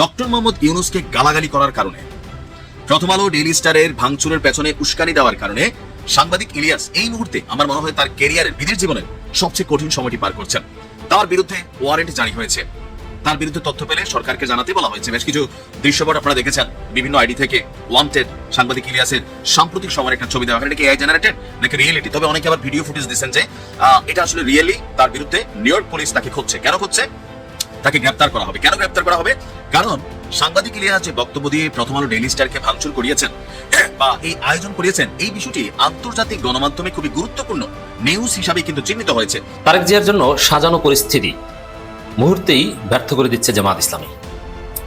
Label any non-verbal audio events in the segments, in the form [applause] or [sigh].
Doctor Mohammad ইউনুসকে গালাগালি করার কারণে। প্রথম আলো ডেইলি স্টারের ভাঙচুরের পেছনে উস্কানি দেওয়ার কারণে সাংবাদিক ইলিয়াস এই মুহূর্তে আমার মনে হয় তার ক্যারিয়ারের বিদেশ জীবনের সবচেয়ে কঠিন সময়টি পার করছেন। তার বিরুদ্ধে ওয়ারেন্ট জারি হয়েছে। তার বিরুদ্ধে তথ্য পেলে সরকারকে জানাতে বলা হয়েছে। বেশ কিছু দৃশ্যপট আপনারা দেখেছেন বিভিন্ন আইডি থেকে। ওয়ান্টেড সাংবাদিক ইলিয়াসের সাম্প্রতিক সময়ের একটা ছবি দেওয়া হয়। এটা কি এআই জেনারেটেড নাকি রিয়েলিটি তবে অনেকে আবার ভিডিও ফুটেজ দিচ্ছেন যে এটা আসলে রিয়েলি তার বিরুদ্ধে নিউ ইয়র্ক পুলিশ তাকে খুঁজছে। কেন খুঁজছে? তাকে গ্রেপ্তার করা হবে। কেন গ্রেপ্তার করা হবে? কারণ সাংবাদিক ইলিয়াস যে বক্তব্য দিয়ে প্রথম আলো ডেইলি স্টারকে ভাঙচুর করিয়েছেন বা এই আয়োজন করিয়েছেন, এই বিষয়টি আন্তর্জাতিক গণমাধ্যমে খুবই গুরুত্বপূর্ণ নিউজ হিসাবে কিন্তু চিহ্নিত হয়েছে। তারেক জিয়ার জন্য সাজানো পরিস্থিতি মুহূর্তেই ব্যর্থ করে দিচ্ছে জামাত ইসলামী।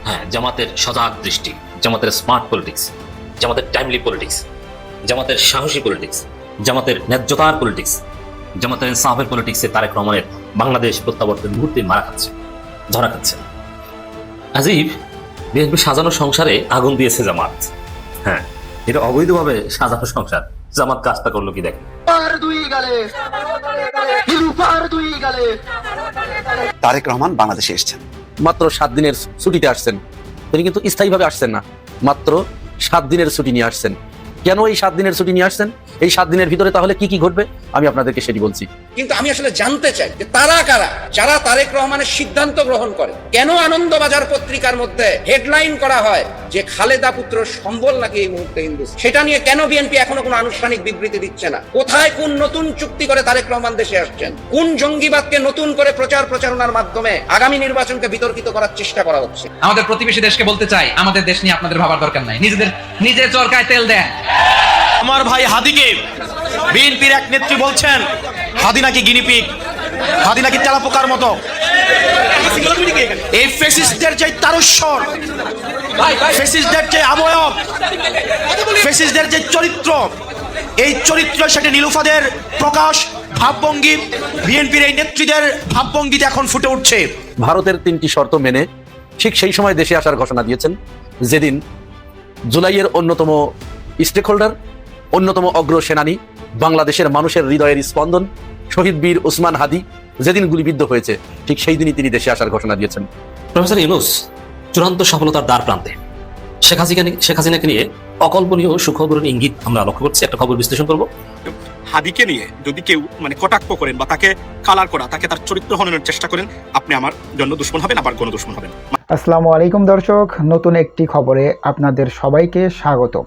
হ্যাঁ জামাতের সজাগ দৃষ্টি, জামাতের স্মার্ট পলিটিক্স জামাতের টাইমলি পলিটিক্স জামাতের সাহসী পলিটিক্স জামাতের ন্যায্যতার পলিটিক্স জামাতের ইনসাফের পলিটিক্সে তারেক রহমানের বাংলাদেশ প্রত্যাবর্তন মুহূর্তে মারা খাচ্ছে। ধরা খাচ্ছে। আজিব বিএনপি সাজানো সংসারে আগুন দিয়েছে জামাত। হ্যাঁ এটা অবৈধভাবে সাজানো সংসার। জামাত কাজটা করল কি দেখেন। গালে। তারেক রহমান বাংলাদেশে এসেছেন। মাত্র সাত দিনের ছুটিতে আসছেন। তিনি কিন্তু স্থায়ীভাবে আসছেন না। মাত্র সাত দিনের ছুটি নিয়ে আসছেন। কেন এই সাত দিনের ছুটি নিয়ে আসছেন? এই সাত দিনের ভিতরে তাহলে কি কি ঘটবে? আমি আপনাদেরকে সেটি বলছি। কিন্তু আমি আসলে জানতে চাই যে তারা কারা? যারা তারেক রহমানের সিদ্ধান্ত গ্রহণ করে। কেন আনন্দবাজার পত্রিকার মধ্যে হেডলাইন করা হয় যে খালেদা পুত্র সম্বল নাকি এই মুহূর্তে হিন্দু? সেটা নিয়ে কেন বিএনপি এখনও কোনো আনুষ্ঠানিক বিবৃতি দিচ্ছে না? কোথায় কোন নতুন চুক্তি করে তারেক রহমান দেশে আসছেন? কোন জঙ্গিবাদকে নতুন করে প্রচার প্রচারণার মাধ্যমে আগামী নির্বাচনকে বিতর্কিত করার চেষ্টা করা হচ্ছে? আমাদের প্রতিবেশী দেশকে বলতে চাই আমাদের দেশ নিয়ে আপনাদের ভাবার দরকার নাই। নিজেদের নিজের চরকায় তেল দেন। আমার ভাই হাদিকে বিএনপির এক নেত্রী বলছেন, হাদি নাকি গিনিপিক হাদি নাকি তেলাপোকার মতো? এই ফেসিস্টদের যে তারস্বর ফেসিস্টদের যে আবয়ব ফেসিস্টদের যে চরিত্র, এই চরিত্র সেটি নীলুফাদের প্রকাশ ভাবভঙ্গি, বিএনপির এই নেত্রীদের ভাবভঙ্গিতে এখন ফুটে উঠছে। ভারতের তিনটি শর্ত মেনে ঠিক সেই সময় দেশে আসার ঘোষণা দিয়েছেন, যেদিন জুলাইয়ের অন্যতম স্টেক হোল্ডার অন্যতম অগ্র সেনানী বাংলাদেশের মানুষের হৃদয়ের স্পন্দন শহীদ বীর ওসমান হাদি যেদিন গুলিবিদ্ধ হয়েছে ঠিক সেই দিনই তিনি দেশে আসার ঘোষণা দিয়েছেন। প্রফেসর ইউনুস চূড়ান্ত সফলতার দ্বার প্রান্তে। শেখ হাসিনা শেখ হাসিনাকে নিয়ে অকল্পনীয় সুখবরের ইঙ্গিত আমরা লক্ষ্য করছি। একটা খবর বিশ্লেষণ করব। হাদিকে নিয়ে যদি কেউ মানে কটাক্ষ করেন বা তাকে কালার করা তাকে তার চরিত্র হননের চেষ্টা করেন আপনি আমার জন্য দুশ্মন হবেন আবার কোনো দুশ্মন হবেন। আসসালামু আলাইকুম দর্শক নতুন একটি খবরে আপনাদের সবাইকে স্বাগতম।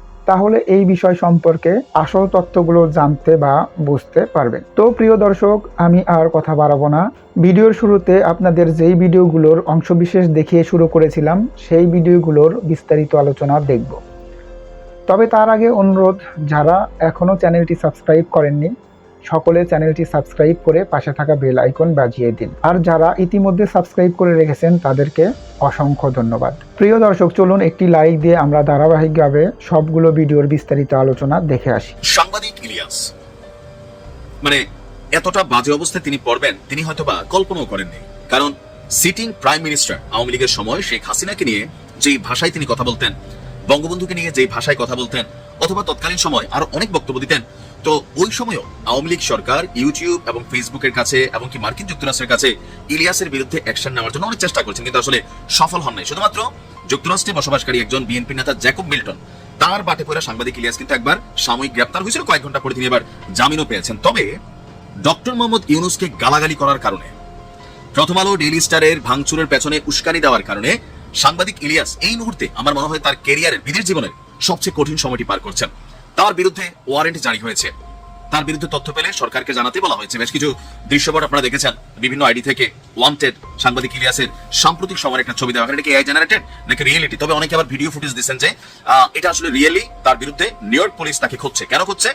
তাহলে এই বিষয় সম্পর্কে আসল তথ্যগুলো জানতে বা বুঝতে পারবেন। তো প্রিয় দর্শক, আমি আর কথা বাড়াবো না। ভিডিওর শুরুতে আপনাদের যেই ভিডিওগুলোর অংশবিশেষ দেখিয়ে শুরু করেছিলাম, সেই ভিডিওগুলোর বিস্তারিত আলোচনা দেখব। তবে তার আগে অনুরোধ, যারা এখনও চ্যানেলটি সাবস্ক্রাইব করেননি সকলে চ্যানেলটি সাবস্ক্রাইব করে পাশে থাকা বেল আইকন বাজিয়ে দিন। আর যারা ইতিমধ্যে সাবস্ক্রাইব করে রেখেছেন, তাদেরকে অসংখ্য ধন্যবাদ। প্রিয় দর্শক, চলুন একটি লাইক দিয়ে আমরা ধারাবাহিকভাবে সবগুলো ভিডিওর বিস্তারিত আলোচনা দেখে আসি। সাংবাদিক ইলিয়াস। মানে এতটা বাজে অবস্থায় তিনি পড়বেন, তিনি হয়তোবা কল্পনাও করেননি। কারণ সিটিং প্রাইম মিনিস্টার আওয়ামী লীগের সময় শেখ হাসিনাকে নিয়ে যেই ভাষায় তিনি কথা বলতেন, বঙ্গবন্ধুকে নিয়ে যেই ভাষায় কথা বলতেন, অথবা তৎকালীন সময় আরও অনেক বক্তব্য দিতেন তো ওই সময়ও আওয়ামী লীগ সরকার ইউটিউব এবং ফেসবুকের কাছে এবং কি মার্কিন যুক্তরাষ্ট্রের কাছে ইলিয়াসের বিরুদ্ধে অ্যাকশন নেওয়ার জন্য অনেক চেষ্টা করছেন, কিন্তু আসলে সফল হন নাই। শুধুমাত্র যুক্তরাষ্ট্রে বসবাসকারী একজন বিএনপি নেতা জ্যাকব মিল্টন, তার বাটে পড়া সাংবাদিক ইলিয়াস কিন্তু একবার সাময়িক গ্রেপ্তার হয়েছিল কয়েক ঘণ্টা পরে তিনি এবার জামিনও পেয়েছেন। তবে ডক্টর মোহাম্মদ ইউনুসকে গালাগালি করার কারণে, প্রথম আলো ডেইলি স্টারের ভাঙচুরের পেছনে উস্কানি দেওয়ার কারণে সাংবাদিক ইলিয়াস এই মুহূর্তে আমার মনে হয় তার ক্যারিয়ারের বিদেশ জীবনের সবচেয়ে কঠিন সময়টি পার করছেন। তার বিরুদ্ধে ওয়ারেন্ট জারি হয়েছে। তার বিরুদ্ধে তথ্য পেলে সরকারকে জানাতে বলা হয়েছে। বেশ কিছু দৃশ্যপট আপনারা দেখেছেন। বিভিন্ন আইডি থেকে ওয়ান্টেড সাংবাদিক ইলিয়াসের সাম্প্রতিক সময়ের একটা ছবি দেওয়া এটা কি এআই জেনারেটেড নাকি রিয়েলিটি তবে অনেকে আবার ভিডিও ফুটেজ দিচ্ছেন যে এটা আসলে রিয়েলি তার বিরুদ্ধে নিউ ইয়র্ক পুলিশ তাকে খুঁজছে। কেন খুঁজছে?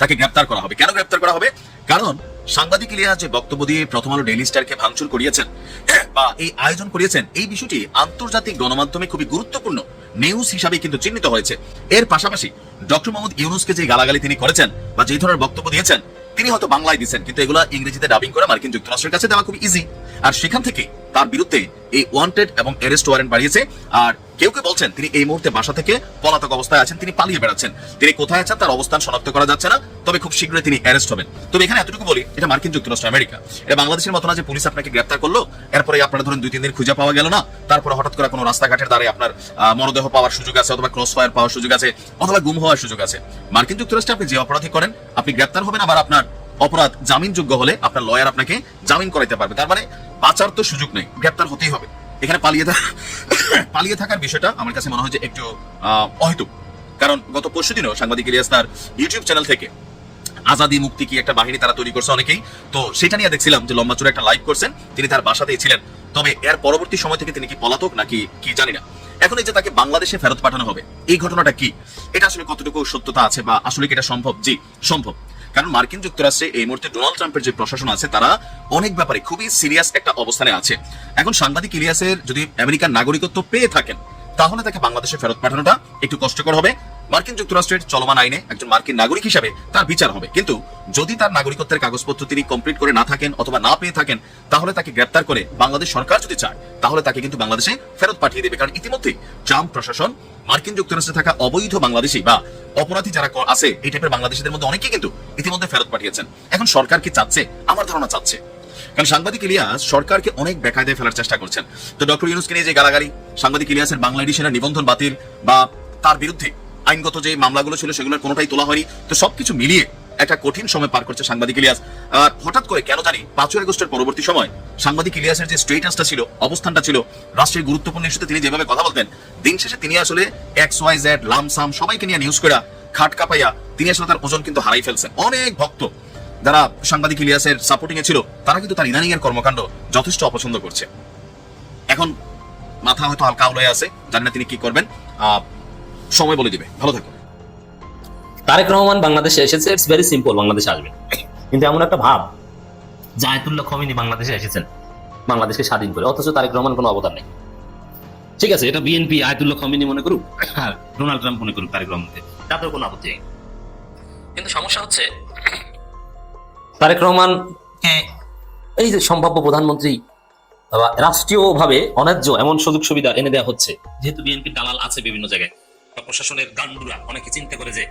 তাকে গ্রেপ্তার করা হবে। কেন গ্রেপ্তার করা হবে? কারণ সাংবাদিক ইলিয়াস যে বক্তব্য দিয়ে প্রথম আলো ডেইলি স্টারকে ভাঙচুর করিয়েছেন বা এই আয়োজন করিয়েছেন, এই বিষয়টি আন্তর্জাতিক গণমাধ্যমে খুবই গুরুত্বপূর্ণ নিউজ হিসাবে কিন্তু চিহ্নিত হয়েছে। এর পাশাপাশি ডক্টর মোহাম্মদ ইউনুসকে যে গালাগালি তিনি করেছেন, বা যে ধরনের বক্তব্য দিয়েছেন তিনি হয়তো বাংলায় দিচ্ছেন কিন্তু এগুলা ইংরেজিতে ডাবিং করে মার্কিন যুক্তরাষ্ট্রের কাছে দেওয়া খুব ইজি আর সেখান থেকে তার বিরুদ্ধে এই ওয়ান্টেড এবং অ্যারেস্ট ওয়ারেন্ট বাড়িয়েছে। আর কেউ কেউ বলছেন, তিনি এই মুহূর্তে বাসা থেকে পলাতক অবস্থায় আছেন, তিনি পালিয়ে বেড়াচ্ছেন। তিনি কোথায় আছেন, তার অবস্থান শনাক্ত করা যাচ্ছে না, তবে খুব শীঘ্রই তিনি অ্যারেস্ট হবেন। তবে এখানে এতটুকু বলি, এটা মার্কিন যুক্তরাষ্ট্র, আমেরিকা। এটা বাংলাদেশের মতো না যে পুলিশ আপনাকে গ্রেপ্তার করল, এরপরে আপনার ধরেন দুই তিন দিন খুঁজে পাওয়া গেল না, তারপরে হঠাৎ করে কোনো রাস্তাঘাটের দ্বারে আপনার মরদেহ পাওয়ার সুযোগ আছে অথবা ক্রস ফায়ার পাওয়ার সুযোগ আছে, অথবা গুম হওয়ার সুযোগ আছে। মার্কিন যুক্তরাষ্ট্রে আপনি যে অপরাধী করেন আপনি গ্রেপ্তার হবেন, আবার আপনার অপরাধ জামিনযোগ্য হলে আপনার লয়ার আপনাকে জামিন করাইতে পারবে। তার মানে বাঁচার তো সুযোগ নেই, গ্রেপ্তার হতেই হবে। এখানে পালিয়ে [coughs] পালিয়ে থাকার বিষয়টা আমার কাছে মনে হয় যে একটু অহেতুক। কারণ গত পরশু দিনও সাংবাদিক ইলিয়াস তার ইউটিউব চ্যানেল থেকে আজাদি মুক্তি কি একটা বাহিনী তারা তৈরি করছে অনেকেই। তো সেটা নিয়ে দেখছিলাম যে লম্বা চূড়া একটা লাইভ করছেন, তিনি তার বাসাতেই ছিলেন। তবে এর পরবর্তী সময় থেকে তিনি কি পলাতক নাকি কি জানি না। এখন এই যে তাকে বাংলাদেশে ফেরত পাঠানো হবে, এই ঘটনাটা কি? এটা আসলে কতটুকু সত্যতা আছে বা আসলে কি এটা সম্ভব? জি, সম্ভব। কারণ মার্কিন যুক্তরাষ্ট্রে এই মুহূর্তে ডোনাল্ড ট্রাম্পের যে প্রশাসন আছে, তারা অনেক ব্যাপারে খুবই সিরিয়াস একটা অবস্থানে আছে। এখন সাংবাদিক ইলিয়াসের যদি আমেরিকার নাগরিকত্ব পেয়ে থাকেন, তাহলে তাকে বাংলাদেশে ফেরত পাঠানোটা একটু কষ্টকর হবে। মার্কিন যুক্তরাষ্ট্রের চলমান আইনে একজন মার্কিন নাগরিক হিসাবে তার বিচার হবে। কিন্তু যদি তার নাগরিকত্বের কাগজপত্র তিনি কমপ্লিট করে না থাকেন অথবা না পেয়ে থাকেন, তাহলে তাকে গ্রেপ্তার করে বাংলাদেশ সরকার যদি চায়, তাহলে তাকে কিন্তু বাংলাদেশে ফেরত পাঠিয়ে দেবে। কারণ ইতিমধ্যেই ট্রাম্প প্রশাসন, মার্কিন যুক্তরাষ্ট্রে থাকা অবৈধ বাংলাদেশি বা অপরাধী যারা আছে, এই টাইপের বাংলাদেশিদের মধ্যে অনেকেই কিন্তু ইতিমধ্যে ফেরত পাঠিয়েছেন। এখন সরকার কি চাচ্ছে? আমার ধারণা চাচ্ছে। কারণ সাংবাদিক ইলিয়াস সরকারকে অনেক বেকায়দায় ফেলার চেষ্টা করছেন। তো ডক্টর ইউনুসকে নিয়ে যে গালাগালি, সাংবাদিক ইলিয়াসের বাংলা এডিশনের নিবন্ধন বাতিল বা তার বিরুদ্ধে আইনগত যে মামলাগুলো ছিল সেগুলোর কোনোটাই তোলা হয়নি। তো সবকিছু মিলিয়ে একটা কঠিন সময় পার করছে সাংবাদিক ইলিয়াস। আর হঠাৎ করে কেন জানি পাঁচই আগস্টের পরবর্তী সময় সাংবাদিক ইলিয়াসের যে স্টেটাসটা ছিল, অবস্থানটা ছিল, রাষ্ট্রের গুরুত্বপূর্ণ ইস্যুতে তিনি যেভাবে কথা বলতেন, দিন শেষে তিনি আসলে এক্স ওয়াই জেড, লামসাম সবাইকে নিয়ে নিউজ করা খাট কাপাইয়া তিনি আসলে তার ওজন কিন্তু হারাই ফেলছেন। অনেক ভক্ত যারা সাংবাদিক ইলিয়াসের সাপোর্টিং এ ছিল, তারা কিন্তু তার ইদানিং এর কর্মকাণ্ড যথেষ্ট অপছন্দ করছে। এখন মাথা হয়তো হালকা উলয়ে আছে, জানি না তিনি কি করবেন। সময় বলে দিবে। ভালো থাকুন তারেক রহমান বাংলাদেশে এসেছে ইটস ভেরি সিম্পল বাংলাদেশে আসবেন কিন্তু এমন একটা ভাব যে আয়তুল্লাহ খমিনী বাংলাদেশে এসেছেন বাংলাদেশকে স্বাধীন করে। অথচ তারেক রহমান কোনো অবদান নেই। ঠিক আছে এটা বিএনপি আয়তুল্লাহ খমিনী মনে করুক আর ডোনাল্ড ট্রাম্প মনে করুক তারেক রহমানকে। তাদের কোনো আপত্তি নেই। কিন্তু সমস্যা হচ্ছে তারেক রহমানকে এই যে সম্ভাব্য প্রধানমন্ত্রী বা রাষ্ট্রীয়ভাবে অন্যায্য এমন সুযোগ সুবিধা এনে দেওয়া হচ্ছে যেহেতু বিএনপির দালাল আছে বিভিন্ন জায়গায় বা প্রশাসনের গান্ডুরা অনেকে চিন্তা করে যে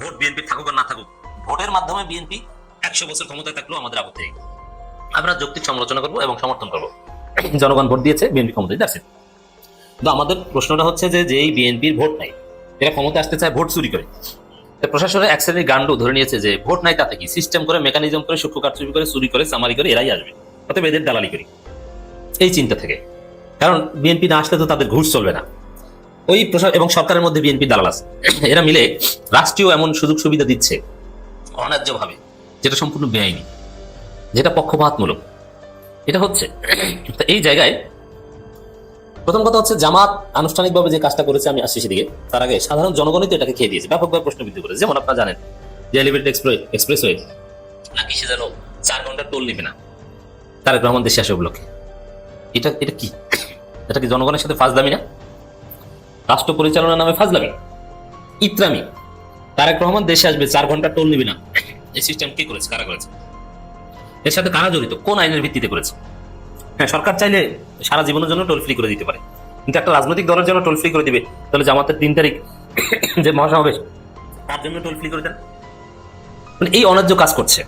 ভোট বিএনপি থাকুক না থাকুক, ভোটের মাধ্যমে বিএনপি একশো বছর ক্ষমতায় থাকলেও আমাদের আপত্তি নেই। আমরা যৌক্তিক সমালোচনা করব এবং সমর্থন করব। জনগণ ভোট দিয়েছে, বিএনপি ক্ষমতায় যাচ্ছে। কিন্তু আমাদের প্রশ্নটা হচ্ছে যে যেই বিএনপির ভোট নাই, এরা ক্ষমতা আসতে চায় ভোট চুরি করে। প্রশাসনের এক শ্রেণির গান্ডু ধরে নিয়েছে যে, ভোট নাই তাতে কি? সিস্টেম করে মেকানিজম করে, সূক্ষ্ম কারচুপি করে, চুরি করে, চামারি করে, এরাই আসবে। অতএব এদের দালালি করি। এই চিন্তা থেকে। কারণ বিএনপি না আসলে তো তাদের ঘুষ চলবে না। ওই প্রশাসন এবং সরকারের মধ্যে বিএনপি দালাল আছে। এরা মিলে রাষ্ট্রীয় এমন সুযোগ সুবিধা দিচ্ছে, অন্যায্যভাবে, যেটা সম্পূর্ণ বেআইনি, যেটা পক্ষপাতমূলক। এটা হচ্ছে। এই জায়গায় প্রথম কথা হচ্ছে, জামাত আনুষ্ঠানিকভাবে যে কাজটা করেছে, আমি আসছি সেদিকে। তার আগে সাধারণ জনগণই তো এটাকে খেয়ে দিয়েছে, ব্যাপকভাবে প্রশ্নবিদ্ধ করেছে। যেমন আপনারা জানেন, যে এলিভেটেড এক্সপ্রেস এক্সপ্রেসওয়ে নাকি সে যেন চার ঘণ্টার টোল নেবে না। তারেক রহমান দেশে আসে উপলক্ষে। এটা এটা কি? এটা কি জনগণের সাথে ফাঁস দামি না? রাষ্ট্র পরিচালনার নামে ফাজলামি। ইত্রামি। তারেক রহমান দেশে আসবে, চার ঘণ্টা টোল নিবি না। এই সিস্টেম কে করেছে? কারা করেছে? এর সাথে কারা জড়িত? কোন আইনের ভিত্তিতে করেছে? হ্যাঁ সরকার চাইলে সারা জীবনের জন্য টোল ফ্রি করে দিতে পারে। কিন্তু একটা রাজনৈতিক দলের জন্য টোল ফ্রি করে দিবে, তাহলে জামাতের তিন তারিখ যে মহাসমাবেশ, তার জন্য টোল ফ্রি করে দেন। মানে এই অন্যায্য কাজ করছে।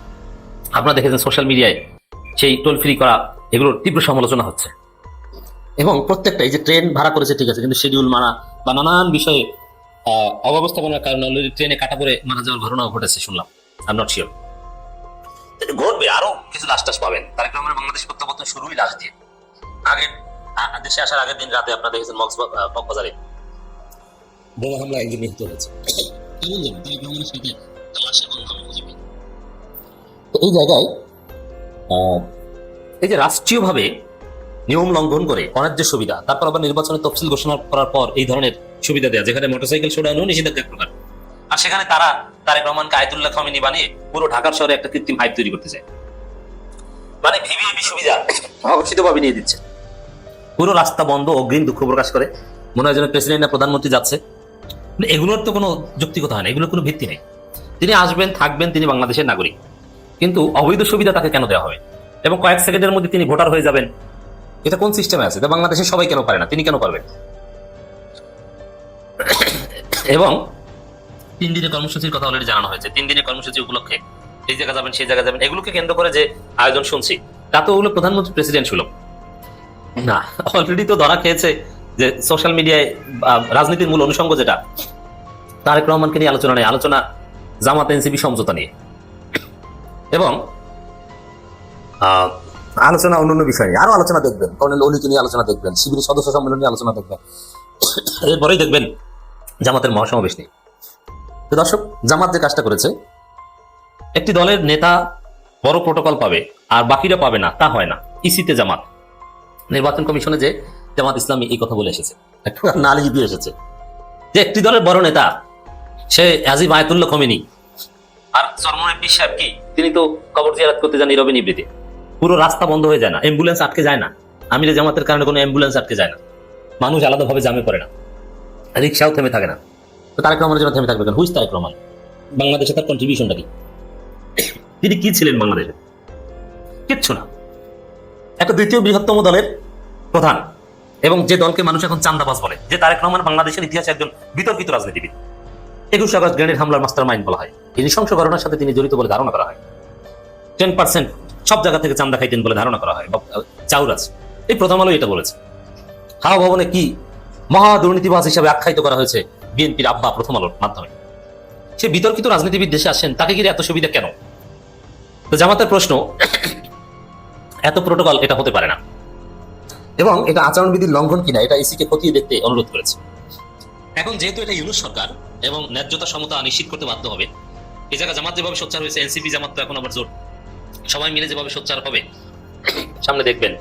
আপনারা দেখেছেন সোশ্যাল মিডিয়ায় সেই টোল ফ্রি করা, এগুলোর তীব্র সমালোচনা হচ্ছে। এবং প্রত্যেকটা, এই যে ট্রেন ভাড়া করেছে ঠিক আছে, কিন্তু শিডিউল মানা বা নানান বিষয়ে অব্যবস্থাপনার কারণে অলরেডি ট্রেনে কাটা পরে মারা যাওয়ার ঘটনাও ঘটেছে, শুনলাম। আই নট শিওর ঘটবে, আরও কিছু লাশ টাস পাবেন। তারেক রহমানের বাংলাদেশ প্রত্যাবর্তন শুরুই লাশ দিয়ে আগের, আ- দেশে আসার আগের দিন রাতে আপনারা দেখেছেন কক্সবাজারে বোমা হামলা একজন হয়েছে। আমরা এই জায়গায় এই যে রাষ্ট্রীয়ভাবে নিয়ম লঙ্ঘন করে অন্যায্য সুবিধা, তারপর আবার নির্বাচনের তফসিল ঘোষণা করার পর এই ধরনের সুবিধা দেওয়া যেখানে মোটরসাইকেল শোডাউনও নিষেধাজ্ঞা প্রকার। আর সেখানে তারা তারেক রহমানকে আয়তুল্লাহ খামিনি বানিয়ে পুরো ঢাকার শহরে একটা কৃত্রিম হাইপ তৈরি করতে চায়। মানে ভিভিআইপি সুবিধা অঘোষিতভাবে নিয়ে দিচ্ছে। পুরো রাস্তা বন্ধ অগ্রিম দুঃখ প্রকাশ করে। মনে হয় যেন প্রেসিডেন্ট না প্রধানমন্ত্রী যাচ্ছে। মানে এগুলোর তো কোনো যৌক্তিকতা হয় না, এগুলোর কোনো ভিত্তি নেই। তিনি আসবেন, থাকবেন, তিনি বাংলাদেশের নাগরিক। কিন্তু অবৈধ সুবিধা তাকে কেন দেওয়া হবে? এবং কয়েক সেকেন্ডের মধ্যে তিনি ভোটার হয়ে যাবেন। এটা কোন সিস্টেমে আছে? এটা বাংলাদেশে সবাই কেন পারে না? তিনি কেন পারবেন? এবং তিন দিনের কর্মসূচির কথা অলরেডি জানানো হয়েছে। তিন দিনের কর্মসূচি উপলক্ষে এই জায়গা যাবেন, সেই জায়গা যাবেন, এগুলোকে কেন্দ্র করে যে আয়োজন শুনছি, তা তো ওগুলো প্রধানমন্ত্রী প্রেসিডেন্ট সুলভ। না অলরেডি তো ধরা খেয়েছে যে সোশ্যাল মিডিয়ায় রাজনীতির মূল অনুষঙ্গ যেটা, তারেক রহমানকে নিয়ে আলোচনা নেই, আলোচনা জামাত, এনসিপি, সমঝোতা নিয়ে। এবং আলোচনা অন্যান্য বিষয় আরও আলোচনা দেখবেন। কর্নেল অলিকে নিয়ে আলোচনা দেখবেন শিবিরের সদস্য সম্মেলন নিয়ে আলোচনা দেখবেন। এরপরেই দেখবেন জামাতের মহাসমাবেশ তো দর্শক, জামাত যে কাজটা করেছে, একটি দলের নেতা বড় প্রোটোকল পাবে, আর বাকিরা পাবে না, তা হয় না। ইসিতে জামাত। নির্বাচন কমিশনে যে জামাত ইসলামী এই কথা বলে এসেছে। একটা নালিশ দিয়ে এসেছে। যে একটি দলের বড় নেতা, সে আজিব আয়তুল্লাহ খমেনি। আর চরমনের পীর সাহেব কি? তিনি তো কবর জিয়ারত করতে যান নীরবে নিবৃতে। পুরো রাস্তা বন্ধ হয়ে যায় না অ্যাম্বুলেন্স আটকে যায় না। আমিরে জামাতের কারণে কোনো অ্যাম্বুলেন্স আটকে যায় না। মানুষ আলাদাভাবে জামে পড়ে না। রিক্সাও থেমে থাকে না। তো তারেক রহমানের জন্য থেমে থাকবে কেন? হুইস তারেক রহমান? বাংলাদেশে তার কন্ট্রিবিউশনটা কি? তিনি কি ছিলেন বাংলাদেশে? কিচ্ছু না। একটা দ্বিতীয় বৃহত্তম দলের প্রধান এবং যে দলকে মানুষ এখন চান্দাবাজ বলে, যে তারেক রহমান বাংলাদেশের ইতিহাসে একজন বিতর্কিত রাজনীতিবিদ। একুশ আগস্ট গ্রেনেড হামলার মাস্টার মাইন্ড বলা হয়। এই নৃশংস ঘটনার সাথে তিনি জড়িত বলে ধারণা করা হয়। টেন পার্সেন্ট সব জায়গা থেকে চান্দা খাইতেন বলে ধারণা করা হয় চাউরাজ এই প্রথম আলো এটা বলেছে। হাওয়া ভবনে কি মহা দুর্নীতিবাজ হিসাবে আখ্যায়িত করা হয়েছে বিএনপির আব্বা প্রথম আলোর মাধ্যমে। সে বিতর্কিত রাজনীতিবিদ দেশে আসেন তাকে ঘিরে এত সুবিধা কেন? তো জামাতের প্রশ্ন, এত প্রোটোকল এটা হতে পারে না। এবং এটা আচরণবিধির লঙ্ঘন কিনা, এটা ইসিকে খতিয়ে দেখতে অনুরোধ করেছে। এখন যেহেতু এটা ইউনুস সরকার এবং ন্যায্যতা সমতা নিশ্চিত করতে বাধ্য হবে এই জায়গা জামাত যেভাবে সোচ্চার হয়েছে, এনসিপি জামাত তো এখন আবার জোট সবাই মিলে যেভাবে সোচ্চার হবে, সামনে দেখবেন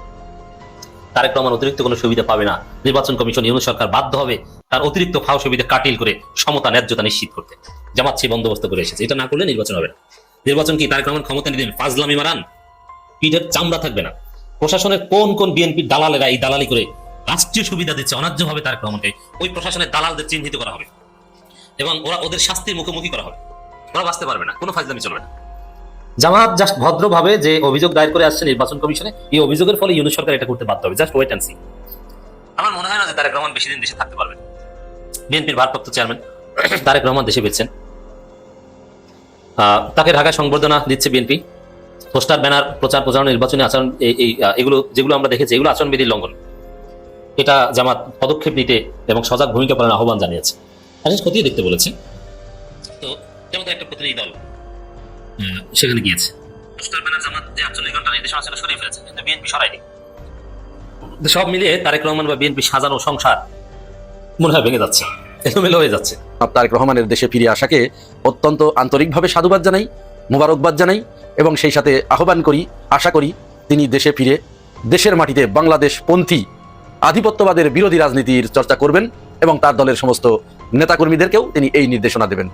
তারেক রহমান অতিরিক্ত কোনো সুবিধা পাবে না। নির্বাচন কমিশন, ইউনুস সরকার বাধ্য হবে তার অতিরিক্ত ফাও সুবিধা কাটিল করে সমতা, ন্যায্যতা নিশ্চিত করতে। জামাত সেই বন্দোবস্ত করে এসেছে। এটা না করলে নির্বাচন হবে না। নির্বাচন কি তারেক রহমান ক্ষমতা নিলেন ফাজলামি মারান। পিঠের চামড়া থাকবে না। প্রশাসনের কোন কোন বিএনপি দালালেরা এই দালালি করে রাষ্ট্রীয় সুবিধা দিচ্ছে? অনার্য অন্যায্যভাবে তারেক রহমানকে ওই প্রশাসনের দালালদের চিহ্নিত করা হবে। এবং ওরা ওদের শাস্তির মুখোমুখি করা হবে। ওরা বাঁচতে পারবে না। কোনো ফাজলামি চলবে না। জামাত জাস্ট ভদ্রভাবে যে অভিযোগ দায়ের করে আসছে নির্বাচন কমিশনে, এই অভিযোগের ফলে ইউনুস সরকার এটা করতে বাধ্য হবে। জাস্ট ওয়েট অ্যান্ড সি আমার মনে হয় না যে তারেক রহমান বেশি দিন দেশে থাকতে পারবেন বিএনপির ভারপ্রাপ্ত চেয়ারম্যান [coughs] তারেক রহমান দেশে ফিরছেন। তাকে ঢাকায় সংবর্ধনা দিচ্ছে বিএনপি। পোস্টার, ব্যানার, প্রচার, প্রচারণা, নির্বাচনী আচরণ, এই এগুলো, যেগুলো আমরা দেখেছি, এগুলো আচরণবিধির লঙ্ঘন। এটা জামাত পদক্ষেপ নিতে এবং সজাগ ভূমিকা পালনের আহ্বান জানিয়েছে। আসলে খতিয়ে দেখতে বলেছে। তো একটা প্রতিনিধি দল। সেখানে গিয়েছে। সব মিলিয়ে তারেক রহমান বা বিএনপি সাজানো সংসার মনে হয় ভেঙে যাচ্ছে এলোমেলো হয়ে যাচ্ছে। তারেক রহমানের দেশে ফিরে আসাকে অত্যন্ত আন্তরিকভাবে সাধুবাদ জানাই মোবারকবাদ জানাই এবং সেই সাথে আহ্বান করি আশা করি তিনি দেশে ফিরে দেশের মাটিতে বাংলাদেশ পন্থী আধিপত্যবাদের বিরোধী রাজনীতির চর্চা করবেন এবং তার দলের সমস্ত নেতাকর্মীদেরকেও তিনি এই নির্দেশনা দেবেন।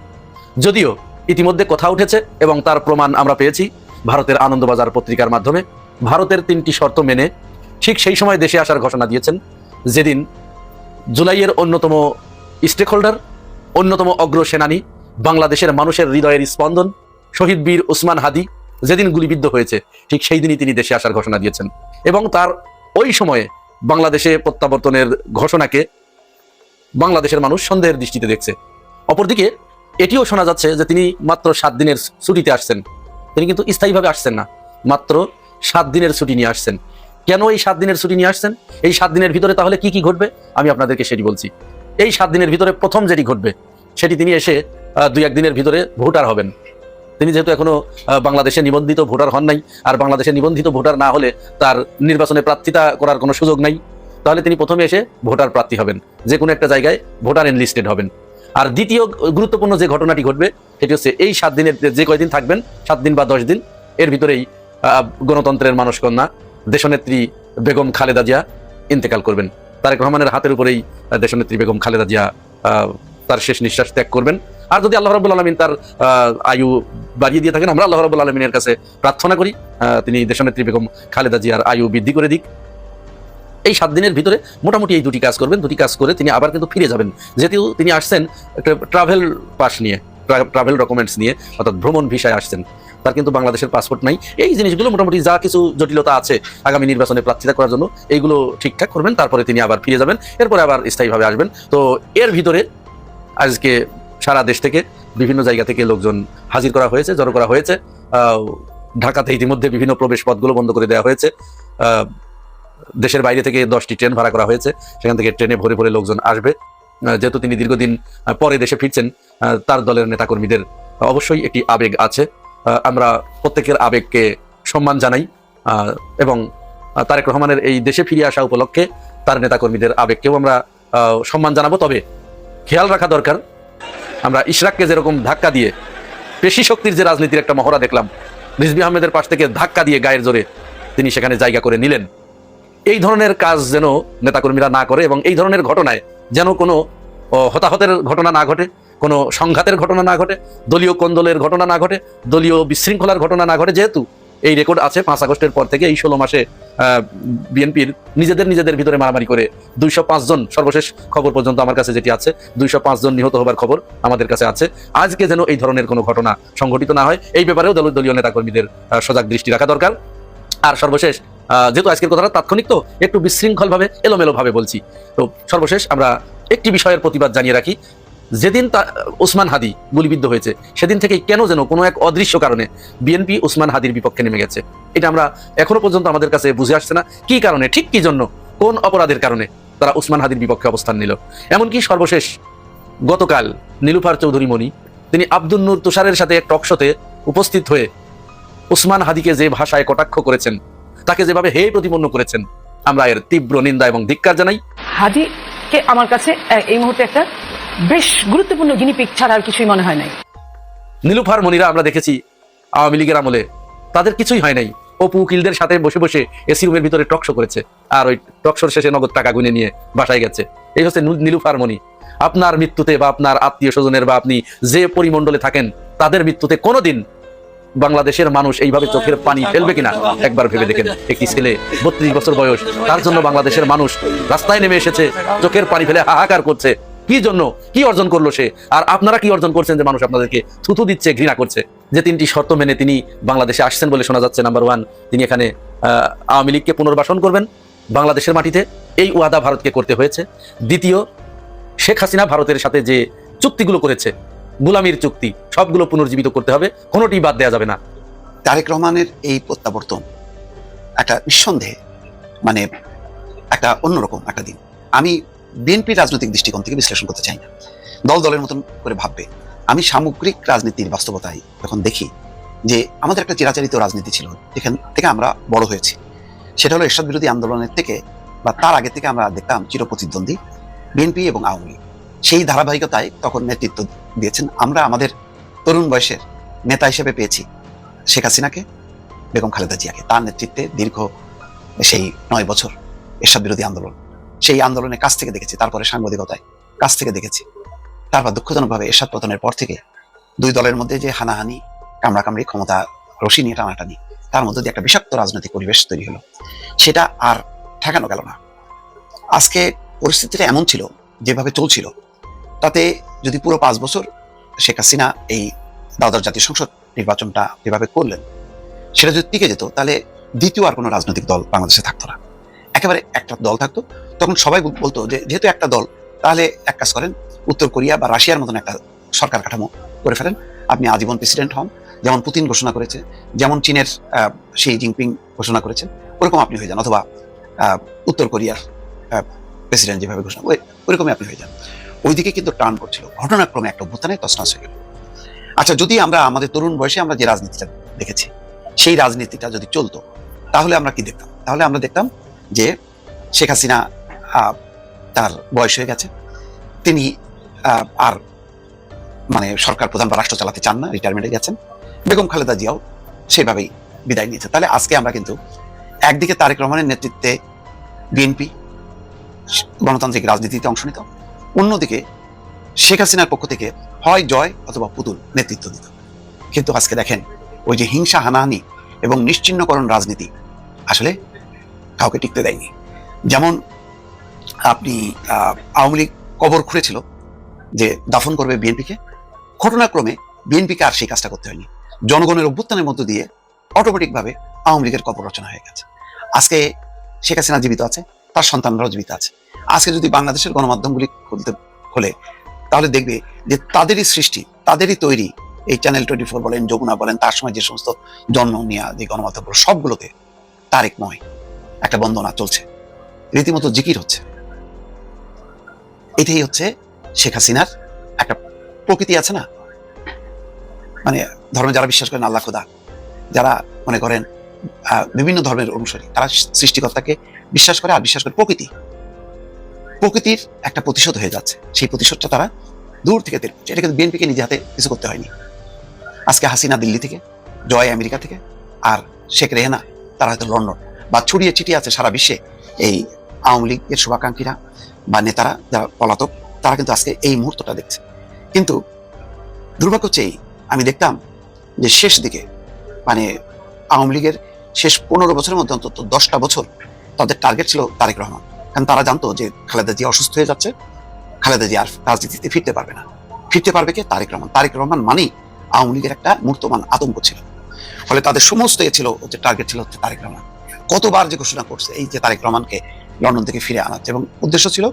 যদিও ইতিমধ্যে কথা উঠেছে এবং তার প্রমাণ আমরা পেয়েছি ভারতের আনন্দবাজার পত্রিকার মাধ্যমে। ভারতের তিনটি শর্ত মেনে ঠিক সেই সময় দেশে আসার ঘোষণা দিয়েছেন। যেদিন জুলাইয়ের অন্যতম স্টেক হোল্ডার অন্যতম অগ্র সেনানী বাংলাদেশের মানুষের হৃদয়ের স্পন্দন, শহীদ বীর উসমান হাদি যেদিন গুলিবিদ্ধ হয়েছে, ঠিক সেই দিনই তিনি দেশে আসার ঘোষণা দিয়েছেন। এবং তার ওই সময়ে বাংলাদেশে প্রত্যাবর্তনের ঘোষণাকে বাংলাদেশের মানুষ সন্দেহের দৃষ্টিতে দেখছে। অপরদিকে এটিও শোনা যাচ্ছে যে তিনি মাত্র সাত দিনের ছুটিতে আসছেন। তিনি কিন্তু স্থায়ীভাবে আসছেন না। মাত্র সাত দিনের ছুটি নিয়ে আসছেন। কেন এই সাত দিনের ছুটি নিয়ে আসছেন? এই সাত দিনের ভিতরে তাহলে কি কি ঘটবে? আমি আপনাদেরকে সেটি বলছি। এই সাত দিনের ভিতরে প্রথম যেটি ঘটবে, সেটি তিনি এসে দুই একদিনের ভিতরে ভোটার হবেন। তিনি যেহেতু এখনও বাংলাদেশে নিবন্ধিত ভোটার হন নাই, আর বাংলাদেশে নিবন্ধিত ভোটার না হলে তার নির্বাচনে প্রার্থিতা করার কোনো সুযোগ নাই, তাহলে তিনি প্রথমে এসে ভোটার প্রার্থী হবেন। যে কোনো একটা জায়গায় ভোটার এনলিস্টেড হবেন। আর দ্বিতীয় গুরুত্বপূর্ণ যে ঘটনাটি ঘটবে, সেটি হচ্ছে এই সাত দিনের যে কয়দিন থাকবেন, সাত দিন বা দশ দিন, এর ভিতরেই গণতন্ত্রের মানসকন্যা দেশনেত্রী বেগম খালেদা জিয়া ইন্তেকাল করবেন। তারেক রহমানের হাতের উপরেই দেশনেত্রী বেগম খালেদা জিয়া তার শেষ নিঃশ্বাস ত্যাগ করবেন। আর যদি আল্লাহ রবুল আলমিন তার আয়ু বাড়িয়ে দিয়ে থাকেন, আমরা আল্লাহ রবুল আলমিনের কাছে প্রার্থনা করি তিনি দেশনেত্রী বেগম খালেদা জিয়ার আয়ু বৃদ্ধি করে দিক। এই সাত দিনের ভিতরে মোটামুটি এই দুটি কাজ করবেন, দুটি কাজ করে তিনি আবার কিন্তু ফিরে যাবেন। যেহেতু তিনি আসছেন একটা ট্রাভেল পাস নিয়ে ট্রাভেল ডকুমেন্টস নিয়ে, অর্থাৎ ভ্রমণ ভিসায় আসছেন। তার কিন্তু বাংলাদেশের পাসপোর্ট নাই। এই জিনিসগুলো মোটামুটি যা কিছু জটিলতা আছে আগামী নির্বাচনে প্রার্থিতা করার জন্য এইগুলো ঠিকঠাক করবেন, তারপরে তিনি আবার ফিরে যাবেন, এরপরে আবার স্থায়ীভাবে আসবেন। তো এর ভিতরে আজকে সারা দেশ থেকে বিভিন্ন জায়গা থেকে লোকজন হাজির করা হয়েছে, জড়ো করা হয়েছে। ঢাকাতে ইতিমধ্যে বিভিন্ন প্রবেশ পথগুলো বন্ধ করে দেওয়া হয়েছে। দেশের বাইরে থেকে দশটি ট্রেন ভাড়া করা হয়েছে, সেখান থেকে ট্রেনে ভরে ভরে লোকজন আসবে। যেহেতু তিনি দীর্ঘদিন পরে দেশে ফিরছেন তার দলের নেতাকর্মীদের অবশ্যই একটি আবেগ আছে। আমরা প্রত্যেকের আবেগকে সম্মান জানাই এবং তারেক রহমানের এই দেশে ফিরে আসা উপলক্ষে তার নেতাকর্মীদের আবেগকেও আমরা সম্মান জানাব। তবে খেয়াল রাখা দরকার, আমরা ইশরাককে যেরকম ধাক্কা দিয়ে পেশি শক্তির যে রাজনীতির একটা মহড়া দেখলাম রিজবি আহমেদের পাশ থেকে ধাক্কা দিয়ে গায়ের জোরে তিনি সেখানে জায়গা করে নিলেন। এই ধরনের কাজ যেন নেতাকর্মীরা না করে এবং এই ধরনের ঘটনায় যেন কোনো হতাহতের ঘটনা না ঘটে, কোনো সংঘাতের ঘটনা না ঘটে, দলীয় কোন্দলের ঘটনা না ঘটে, দলীয় বিশৃঙ্খলার ঘটনা না ঘটে, যেহেতু এই রেকর্ড আছে পাঁচ আগস্টের পর থেকে এই ষোলো মাসে বিএনপির নিজেদের নিজেদের ভিতরে মারামারি করে দুইশো জন সর্বশেষ খবর পর্যন্ত আমার কাছে যেটি আছে, দুইশো জন নিহত হবার খবর আমাদের কাছে আছে। আজকে যেন এই ধরনের কোনো ঘটনা সংঘটিত না হয়, এই ব্যাপারেও দল- দলীয় নেতাকর্মীদের সজাগ দৃষ্টি রাখা দরকার। আর সর্বশেষ যেহেতু আজকের কথাটা তাৎক্ষণিক, তো একটু বিশৃঙ্খল ভাবে এলোমেলো ভাবে বলছি। তো সর্বশেষ আমরা একটি বিষয়ের প্রতিবাদ জানিয়ে রাখি। যেদিন তা, ওসমান হাদি গুলিবিদ্ধ হয়েছে, সেদিন থেকেই কেন যেন কোনো এক অদৃশ্য কারণে বিএনপি ওসমান হাদির বিপক্ষে নেমে গেছে। এটা আমরা এখনও পর্যন্ত আমাদের কাছে বুঝে আসছে না, কি কারণে, ঠিক কি জন্য, কোন অপরাধের কারণে তারা ওসমান হাদির বিপক্ষে অবস্থান নিল। এমনকি সর্বশেষ গতকাল নীলুফার চৌধুরী মণি তিনি আব্দুল নূর তুষারের সাথে এক টকশোতে উপস্থিত হয়ে ওসমান হাদিকে যে ভাষায় কটাক্ষ করেছেন তাকে যেভাবে হে প্রতিপন্ন করেছেন আমরা এর তীব্র নিন্দা এবং ধিক্কার জানাই। হাদিকে আমার কাছে এই মুহূর্তে একটা বেশ গুরুত্বপূর্ণ জিনিপিক ছাড়া আর কিছুই মনে হয় নাই। নীলুফার মনিরা আমরা দেখেছি আওয়ামী লীগের আমলে। তাদের কিছুই হয় নাই। অপু উকিলদের সাথে বসে বসে এসি রুমের ভিতরে টকশো করেছে। আর ওই টকশোর শেষে নগদ টাকা গুনে নিয়ে বাসায় গেছে। এই হচ্ছে নীল- নীলুফার মণি। আপনার মৃত্যুতে বা আপনার আত্মীয় স্বজনের বা আপনি যে পরিমণ্ডলে থাকেন তাদের মৃত্যুতে কোনোদিন বাংলাদেশের মানুষ এইভাবে চোখের পানি ফেলবে কিনা একবার ভেবে দেখেন। একটি ছেলে, বত্রিশ বছর বয়স, তার জন্য বাংলাদেশের মানুষ রাস্তায় নেমে এসেছে, চোখের পানি ফেলে হাহাকার করছে। কি জন্য? কি অর্জন করল সে? আর আপনারা কি অর্জন করছেন যে মানুষ আপনাদেরকে থুতু দিচ্ছে, ঘৃণা করছে? যে তিনটি শর্ত মেনে তিনি বাংলাদেশে আসছেন বলে শোনা যাচ্ছে নাম্বার ওয়ান তিনি এখানে আওয়ামী লীগকে পুনর্বাসন করবেন বাংলাদেশের মাটিতে। এই ওয়াদা ভারতকে করতে হয়েছে। দ্বিতীয়, শেখ হাসিনা ভারতের সাথে যে চুক্তিগুলো করেছে গুলামির চুক্তি, সবগুলো পুনর্জীবিত করতে হবে কোনোটি বাদ দেওয়া যাবে না। তারেক রহমানের এই প্রত্যাবর্তন একটা নিঃসন্দেহে মানে একটা অন্যরকম একটা দিন। আমি বিএনপি রাজনৈতিক দৃষ্টিকোণ থেকে বিশ্লেষণ করতে চাই না। দল দলের মতন করে ভাববে। আমি সামগ্রিক রাজনীতির বাস্তবতায় যখন দেখি যে আমাদের একটা চিরাচারিত রাজনীতি ছিল যেখান থেকে আমরা বড় হয়েছি। সেটা হলো এরশাদ বিরোধী আন্দোলনের থেকে বা তার আগে থেকে আমরা দেখতাম চিরপ্রতিদ্বন্দ্বী বিএনপি এবং আওয়ামী লীগ। সেই ধারাবাহিকতায় তখন নেতৃত্ব দিয়েছেন আমরা আমাদের তরুণ বয়সের নেতা হিসেবে পেয়েছি শেখ হাসিনাকে, বেগম খালেদা জিয়াকে। তার নেতৃত্বে দীর্ঘ সেই নয় বছর এরশাদ বিরোধী আন্দোলন। সেই আন্দোলনের কাছ থেকে দেখেছি, তারপরে সাংবাদিকতায় কাছ থেকে দেখেছি। তারপর দুঃখজনকভাবে এরশাদ পতনের পর থেকে দুই দলের মধ্যে যে হানাহানি, কামড়াকামড়ি, ক্ষমতা রশি নিয়ে টানাটানি, তার মধ্যে দিয়ে একটা বিষাক্ত রাজনৈতিক পরিবেশ তৈরি হলো। সেটা আর ঠেকানো গেল না। আজকে পরিস্থিতিটা এমন ছিল, যেভাবে চলছিল তাতে যদি পুরো পাঁচ বছর শেখ হাসিনা এই দ্বাদশ জাতীয় সংসদ নির্বাচনটা যেভাবে করলেন, সেটা যদি টিকে যেত, তাহলে দ্বিতীয় আর কোনো রাজনৈতিক দল বাংলাদেশে থাকতো না। একেবারে একটা দল থাকতো, তখন সবাই বলতো যে, যেহেতু একটা দল, তাহলে এক কাজ করেন, উত্তর কোরিয়া বা রাশিয়ার মতন একটা সরকার কাঠামো করে ফেলেন। আপনি আজীবন প্রেসিডেন্ট হন, যেমন পুতিন ঘোষণা করেছে, যেমন চীনের শি জিনপিং ঘোষণা করেছেন ওরকম আপনি হয়ে যান। অথবা উত্তর কোরিয়ার প্রেসিডেন্ট যেভাবে ঘোষণা ওই- ওইরকমই আপনি হয়ে যান। ওইদিকে কিন্তু টার্ন করছিল ঘটনাক্রমে একটা অভ্যুত্থানে তছনছ হয়ে গেল। আচ্ছা যদি আমরা আমাদের তরুণ বয়সে আমরা যে রাজনীতিটা দেখেছি, সেই রাজনীতিটা যদি চলতো, তাহলে আমরা কি দেখতাম? তাহলে আমরা দেখতাম যে শেখ হাসিনা তার বয়স হয়ে গেছে। তিনি আর মানে সরকার প্রধান বা রাষ্ট্র চালাতে চান না রিটায়ারমেন্টে গেছেন। বেগম খালেদা জিয়াও সেভাবেই বিদায় নিয়েছে। তাহলে আজকে আমরা কিন্তু একদিকে তারেক রহমানের নেতৃত্বে বিএনপি, গণতান্ত্রিক রাজনীতিতে অংশ নিত অন্যদিকে শেখ হাসিনার পক্ষ থেকে হয় জয় অথবা পুতুল নেতৃত্ব দিত। কিন্তু আজকে দেখেন, ওই যে হিংসা, হানাহানি এবং নিশ্চিহ্নকরণ রাজনীতি আসলে কাউকে টিকতে দেয়নি। যেমন আপনি আওয়ামী লীগ কবর খুঁড়েছিল যে দাফন করবে বিএনপিকে, ঘটনাক্রমে বিএনপিকে আর সেই কাজটা করতে হয়নি। জনগণের অভ্যুত্থানের মধ্য দিয়ে অটোমেটিকভাবে আওয়ামী লীগের কবর রচনা হয়ে গেছে। আজকে শেখ হাসিনা জীবিত আছে, তার সন্তানরাও জীবিত আছে। আজকে যদি বাংলাদেশের গণমাধ্যমগুলি খুলতে খোলে, তাহলে দেখবে যে তাদেরই সৃষ্টি, তাদেরই তৈরি এই চ্যানেল টোয়েন্টি ফোর বলেন, যমুনা বলেন, তার সময় যে সমস্ত জন্ম নেওয়া যে গণমাধ্যমগুলো, সবগুলোতে তারেক নয় একটা বন্দনা চলছে। রীতিমতো জিকির হচ্ছে। এটাই হচ্ছে শেখ হাসিনার একটা প্রকৃতি আছে না? মানে ধর্মে যারা বিশ্বাস করেন আল্লাহ খোদা, যারা মনে করেন বিভিন্ন ধর্মের অনুসারী, তারা সৃষ্টিকর্তাকে বিশ্বাস করে আর বিশ্বাস করে প্রকৃতি। প্রকৃতির একটা প্রতিশোধ হয়ে যাচ্ছে। সেই প্রতিশোধটা তারা দূর থেকে পাচ্ছে। এটা কিন্তু বিএনপিকে নিজে হাতে কিছু করতে হয়নি। আজকে হাসিনা দিল্লি থেকে, জয় আমেরিকা থেকে, আর শেখ রেহেনা, তারা হয়তো লন্ডন বা ছড়িয়ে ছিটিয়ে আছে সারা বিশ্বে। এই আওয়ামী লীগের শুভাকাঙ্ক্ষীরা বা নেতারা, যারা পলাতক, তারা কিন্তু আজকে এই মুহূর্তটা দেখছে। কিন্তু দুর্ভাগ্য হচ্ছে আমি দেখতাম যে শেষ দিকে মানে আওয়ামী লীগের শেষ পনেরো বছরের মধ্যে অন্তত দশটা বছর তাদের টার্গেট ছিল তারেক রহমান। কারণ তারা জানতো যে খালেদা জিয়া অসুস্থ হয়ে যাচ্ছে, খালেদা জিয়া আর রাজনীতিতে ফিরতে পারবে না। ফিরতে পারবে কে? তারেক রহমান। তারেক রহমান মানেই আওয়ামী লীগের একটা মূর্তমান আতঙ্ক ছিল। ফলে তাদের সমস্ত এ ছিল হচ্ছে টার্গেট ছিল হচ্ছে তারেক রহমান। কতবার যে ঘোষণা করছে, এই যে তারেক রহমানকে লন্ডন থেকে ফিরে আনাচ্ছে এবং উদ্দেশ্য ছিল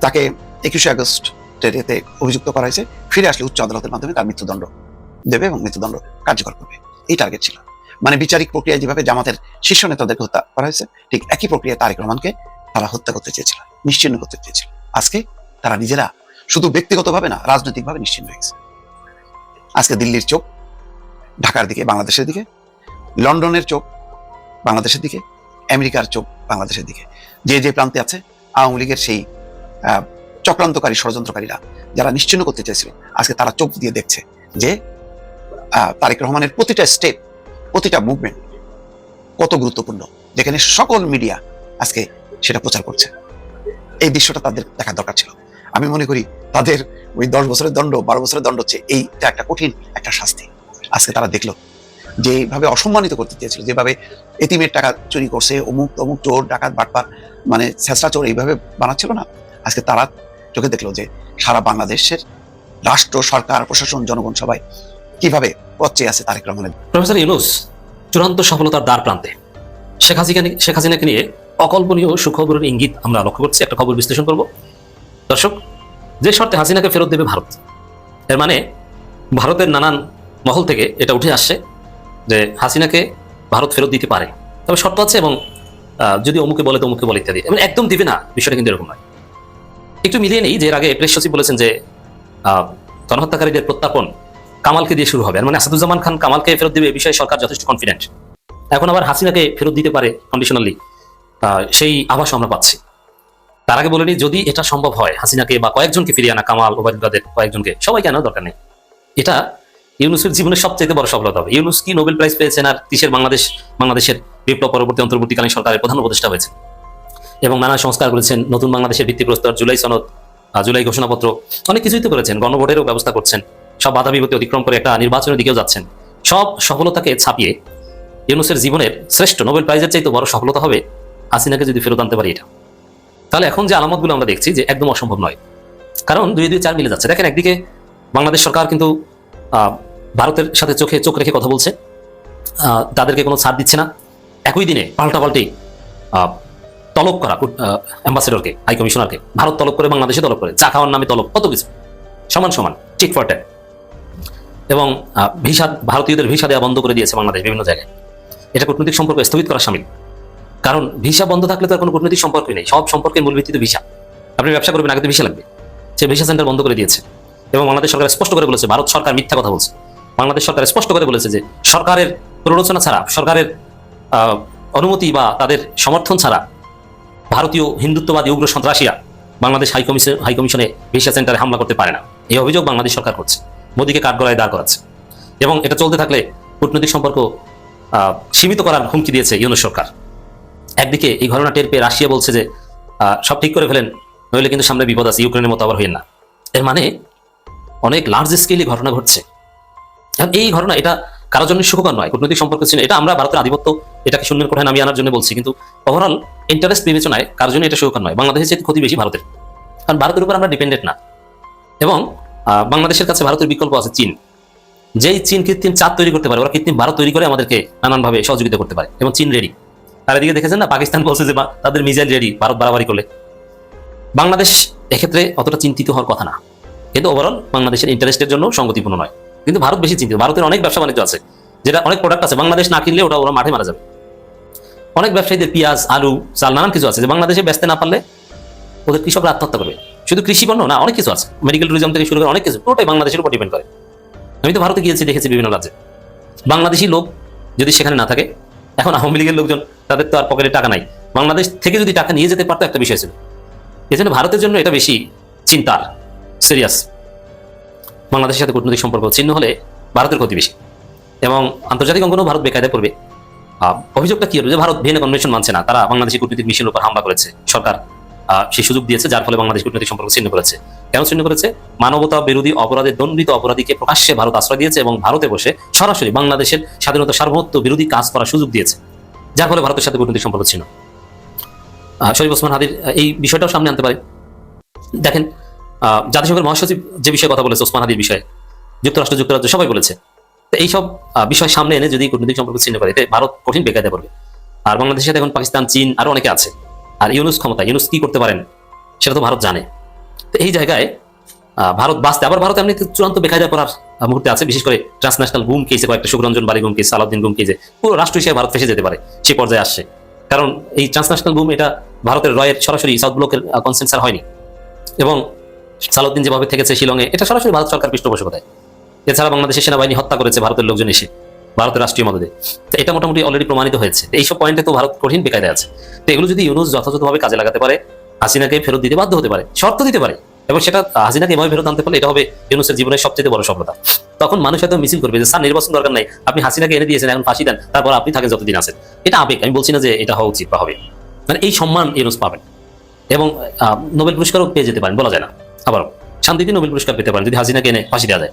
তাকে একুশে আগস্ট এতে অভিযুক্ত করা হয়েছে। ফিরে আসলে উচ্চ আদালতের মাধ্যমে তার মৃত্যুদণ্ড দেবে এবং মৃত্যুদণ্ড কার্যকর করবে। এই টার্গেট ছিল। মানে বিচারিক প্রক্রিয়ায় যেভাবে জামাতের শীর্ষ নেতাদেরকে হত্যা করা হয়েছে, ঠিক একই প্রক্রিয়ায় তারেক রহমানকে তারা হত্যা করতে চেয়েছিল, নিশ্চিন্ন করতে চেয়েছিল। আজকে তারা নিজেরা শুধু ব্যক্তিগতভাবে না, রাজনৈতিকভাবে নিশ্চিন্ন হয়েছে আজকে দিল্লির চোখ, ঢাকার দিকে, বাংলাদেশের দিকে, লন্ডনের চোখ, বাংলাদেশের দিকে, আমেরিকার চোখ, বাংলাদেশের দিকে। যে যে প্রান্তে আছে, আওয়ামী লীগের সেই চক্রান্তকারী ষড়যন্ত্রকারীরা যারা নিশ্চিন্ন করতে চেয়েছিল, আজকে তারা চোখ দিয়ে দেখছে যে তারেক রহমানের প্রতিটা স্টেপ প্রতিটা মুভমেন্ট কত গুরুত্বপূর্ণ। যেখানে সকল মিডিয়া আজকে সেটা প্রচার করছে। এই দৃশ্যটা তাদের দেখা দরকার ছিল। আমি মনে করি তাদের ওই দশ বছরের দণ্ড, বারো বছরের দণ্ড হচ্ছে এইটা একটা কঠিন একটা শাস্তি। আজকে তারা দেখল যেভাবে অসম্মানিত করতে চেয়েছিল, যেভাবে এতিমের টাকা চুরি করছে, অমুক অমুক চোর, ডাকাত, বাটপার মানে ছেঁচড়া চোর এইভাবে বানাচ্ছিল না। আজকে তারা চোখে দেখল যে সারা বাংলাদেশের রাষ্ট্র, সরকার, প্রশাসন, জনগণ সবাই কীভাবে পথে আছে তারেক রহমানের। প্রফেসর ইউনুস, চূড়ান্ত সফলতার দ্বার প্রান্তে। শেখ হাসিনা শেখ হাসিনাকে নিয়ে অকল্পনীয় সুখবরের ইঙ্গিত আমরা লক্ষ্য করছি। একটা খবর বিশ্লেষণ করব। দর্শক, যে শর্তে হাসিনাকে ফেরত দেবে ভারত, এর মানে ভারতের নানান মহল থেকে এটা উঠে আসছে যে হাসিনাকে ভারত ফেরত দিতে পারে। তবে শর্ত আছে এবং যদি অমুকে বলে তো অমুকে বলে ইত্যাদি। এবং একদম দিবে না, বিষয়টা কিন্তু এরকম নয়। একটু মিলিয়ে নেই যে এর আগে প্রেস সচিব বলেছেন যে গণহত্যাকারীদের প্রত্যাপন কামালকে দিয়ে শুরু হবে। মানে আসাদুজ্জামান খান কামালকে ফেরত দেবে এ বিষয়ে সরকার যথেষ্ট কনফিডেন্ট এখন আবার হাসিনাকে ফেরত দিতে পারে কন্ডিশনালি সেই আভাস আমরা পাচ্ছি। তার আগে বলে নিই যদি এটা সম্ভব হয়, হাসিনাকে বা কয়েকজনকে ফিরিয়ে আনা, কামাল ওবায়দুল্লাদের কয়েকজনকে, সবাইকে আনার দরকার নেই। এটা ইউনুসের জীবনের সবচেয়ে বড় সফলতা হবে। ইউনুস কি নোবেল প্রাইজ পেয়েছেন আর কিসের বাংলাদেশ, বাংলাদেশের বিপ্লব পরবর্তী অন্তর্বর্তীকালীন সরকারের প্রধান উপদেষ্টা হয়েছে এবং নানা সংস্কার করেছেন, নতুন বাংলাদেশের ভিত্তিপ্রস্তর জুলাই সনদ জুলাই ঘোষণাপত্র, অনেক কিছুই তো করেছেন, গণভোটেরও ব্যবস্থা করছেন, সব বাধা বিপত্তি অতিক্রম করে একটা নির্বাচনের দিকেও যাচ্ছেন। সব সফলতাকে ছাপিয়ে ইউনুসের জীবনের শ্রেষ্ঠ নোবেল প্রাইজের চাইতে বড় সফলতা হবে হাসিনাকে যদি ফেরত আনতে পারি এটা। তাহলে এখন যে আলামতগুলো আমরা দেখছি যে একদম অসম্ভব নয়। কারণ দুই দুই চার মিলে যাচ্ছে। দেখেন একদিকে বাংলাদেশ সরকার কিন্তু ভারতের সাথে চোখে চোখ রেখে কথা বলছে। তাদেরকে কোনো ছাড় দিচ্ছে না। একই দিনে পাল্টাপাল্টি তলব করা অ্যাম্বাসেডরকে হাই কমিশনারকে ভারত তলব করে, বাংলাদেশে তলব করে। চা খাওয়ার নামে তলব, কত কিছু। সমান সমান টিক ফর টেক এবং ভিসা, ভারতীয়দের ভিসা দেওয়া বন্ধ করে দিয়েছে বাংলাদেশ বিভিন্ন জায়গায়। এটা কূটনৈতিক সম্পর্ক স্থগিত করা সামিল। কারণ ভিসা বন্ধ থাকলে তো আর কোনো কূটনৈতিক সম্পর্কই নেই। সব সম্পর্কের মূল ভিত্তিতে ভিসা। আপনি ব্যবসা করবেন, আগে তো ভিসা লাগবে। সে ভিসা সেন্টার বন্ধ করে দিয়েছে। এবং বাংলাদেশ সরকার স্পষ্ট করে বলেছে, ভারত সরকার মিথ্যা কথা বলছে। বাংলাদেশ সরকার স্পষ্ট করে বলেছে যে, সরকারের প্ররোচনা ছাড়া, সরকারের অনুমতি বা তাদের সমর্থন ছাড়া ভারতীয় হিন্দুত্ববাদী, উগ্র সন্ত্রাসীরা বাংলাদেশ হাইকমিশন হাইকমিশনে ভিসা সেন্টারে হামলা করতে পারে না। এই অভিযোগ বাংলাদেশ সরকার করছে। মোদীকে কাঠগড়ায় দাঁড় করাচ্ছে। এবং এটা চলতে থাকলে কূটনৈতিক সম্পর্ক সীমিত করার হুমকি দিয়েছে ইউনো সরকার। একদিকে এই ঘটনা টের পেয়ে রাশিয়া বলছে যে সব ঠিক করে ফেলেন, নইলে কিন্তু সামনে বিপদ আছে, ইউক্রেনের মতো আবার হইন না। এর মানে অনেক লার্জ স্কেলে ঘটনা ঘটছে। এই ঘটনা, এটা কারোর জন্য সুখকর নয়, কূটনৈতিক সম্পর্ক ছিল এটা আমরা ভারতের আধিপত্য, এটাকে শূন্যের কোঠায় নামিয়ে আনার জন্য বলছি, কিন্তু ওভারঅল ইন্টারেস্ট বিবেচনায় কারোর জন্য এটা সুখকর নয়। বাংলাদেশের চেয়ে ক্ষতি বেশি ভারতের। কারণ ভারতের উপর আমরা ডিপেন্ডেন্ট না। এবং বাংলাদেশের কাছে ভারতের বিকল্প আছে চীন। যেই চীন কৃত্রিম চাঁদ তৈরি করতে পারে, ওরা কৃত্রিম ভারত তৈরি করে আমাদেরকে নানানভাবে সহযোগিতা করতে পারে। এবং চীন রেডি তার এদিকে দেখেছেন না? পাকিস্তান বলছে যে তাদের মিসাইল রেডি ভারত বাড়াবাড়ি করলে। বাংলাদেশ এক্ষেত্রে অতটা চিন্তিত হওয়ার কথা না। কিন্তু ওভারঅল বাংলাদেশের ইন্টারেস্টের জন্য সঙ্গতিপূর্ণ নয়। কিন্তু ভারত বেশি চিন্তিত। ভারতের অনেক ব্যবসা বাণিজ্য আছে, যেটা অনেক প্রোডাক্ট আছে। বাংলাদেশ না কিনলে ওটা ওরা মাঠে মারা যাবে। অনেক ব্যবসায়ীদের পেঁয়াজ, আলু, চাল নানান কিছু আছে। যে বাংলাদেশে বেচতে না পারলে ওদের কৃষকরা আত্মহত্যা করবে। শুধু কৃষি পণ্য না, অনেক কিছু আছে। মেডিকেল ট্যুরিজম থেকে শুরু করে অনেক কিছু, পুরোটাই বাংলাদেশের উপর ডিপেন্ড করে। আমি তো ভারতে গিয়েছি, দেখেছি বিভিন্ন রাজ্যে। বাংলাদেশি লোক যদি সেখানে না থাকে, এখন আওয়ামী লীগের লোকজন তাদের তো আর পকেটে টাকা নাই। বাংলাদেশ থেকে যদি টাকা নিয়ে যেতে পারতো একটা বিষয় ছিল। এই জন্য ভারতের জন্য এটা বেশি চিন্তার সিরিয়াস বাংলাদেশের সাথে কূটনৈতিক সম্পর্ক ছিন্ন হলে ভারতের ক্ষতি বেশি। এবং আন্তর্জাতিক অঙ্গনও ভারত বেকায়দায় পড়বে। অভিযোগটা কি হলো যে ভারত ভিয়েনা কনভেনশন মানছে না? তারা বাংলাদেশের কূটনৈতিক মিশনের উপর হামলা করেছে। সরকার সেই সুযোগ দিয়েছে, যার ফলে বাংলাদেশ কূটনৈতিক সম্পর্ক ছিন্ন করেছে। কেন ছিন্ন করেছে? মানবতা বিরোধী অপরাধে, দণ্ডিত অপরাধীকে প্রকাশ্যে ভারত আশ্রয় দিয়েছে এবং ভারতে বসে সরাসরি বাংলাদেশের স্বাধীনতা সার্বভৌমত্ব বিরোধী কাজ করার সুযোগ দিয়েছে। যার ফলে ভারতের সাথে কূটনৈতিক সম্পর্ক ছিল। শরীফ ওসমান হাদির এই বিষয়টাও সামনে আনতে পারে। দেখেন জাতিসংঘের মহাসচিব যে বিষয়ে কথা বলেছে, ওসমান হাদির বিষয়ে, যুক্তরাষ্ট্র, যুক্তরাজ্য, সবাই বলেছে। তো এইসব বিষয় সামনে এনে যদি কূটনৈতিক সম্পর্ক ছিন্ন করে এতে ভারত কঠিন বেকায়দা পড়বে। আর বাংলাদেশের সাথে এখন পাকিস্তান, চীন আরও অনেকে আছে। আর ইউনুস ক্ষমতা, ইউনুস কি করতে পারেন, সেটা তো ভারত জানে। তো এই জায়গায় ভারত বাঁচতে আবার ভারত এমনি চূড়ান্ত বেকায়দা করার মুহূর্তে আছে। বিশেষ করে ট্রান্সন্যাশনাল গুম কেসে কয়েকটা সুখরঞ্জন বাড়ি গুম কেস সালাউদ্দিন গুম কেসে পুরো রাষ্ট্র হিসেবে ভারত ফেসে যেতে পারে সেই পর্যায়ে আসছে। কারণ এই ট্রান্সন্যাশনাল গুম এটা ভারতের রয়ের সরাসরি সাউথ ব্লকের কনসেন্সার হয়নি। এবং সালাউদ্দিন যেভাবে থেকেছে শিলংয়ে, এটা সরাসরি ভারত সরকার পৃষ্ঠপোষকতায়। এছাড়া বাংলাদেশের সেনাবাহিনী হত্যা করেছে ভারতের লোকজন এসে, ভারতের রাষ্ট্রীয় মদদে। তো এটা মোটামুটি অলরেডি প্রমাণিত হয়েছে। এইসব পয়েন্টে তো ভারত কঠিন বেকায়দায় আছে। তো এগুলো যদি ইউনুস যথাযথভাবে কাজে লাগাতে পারে, হাসিনাকে ফেরত দিতে বাধ্য হতে পারে, শর্ত দিতে পারে। এবং সেটা হাসিনাকে এভাবে ফেরত আনতে পারলে এটা হবে ইউনুসের জীবনের সবচেয়ে বড় সফলতা। তখন মানুষ হয়তো মিছিল করবে যে, স্যার, নির্বাচন দরকার নাই। আপনি হাসিনাকে এনে দিয়েছেন, এখন ফাঁসি দেন। তারপর আপনি থাকেন যতদিন আছেন। এটা আবেগ। আমি বলছি না যে এটা হওয়া উচিত বা হবে। মানে এই সম্মান ইউনুস পাবেন। এবং নোবেল পুরস্কারও পেয়ে যেতে পারেন, বলা যায় না। আবার শান্তিতে নোবেল পুরস্কার পেতে পারেন যদি হাসিনাকে এনে ফাঁসি দেওয়া যায়।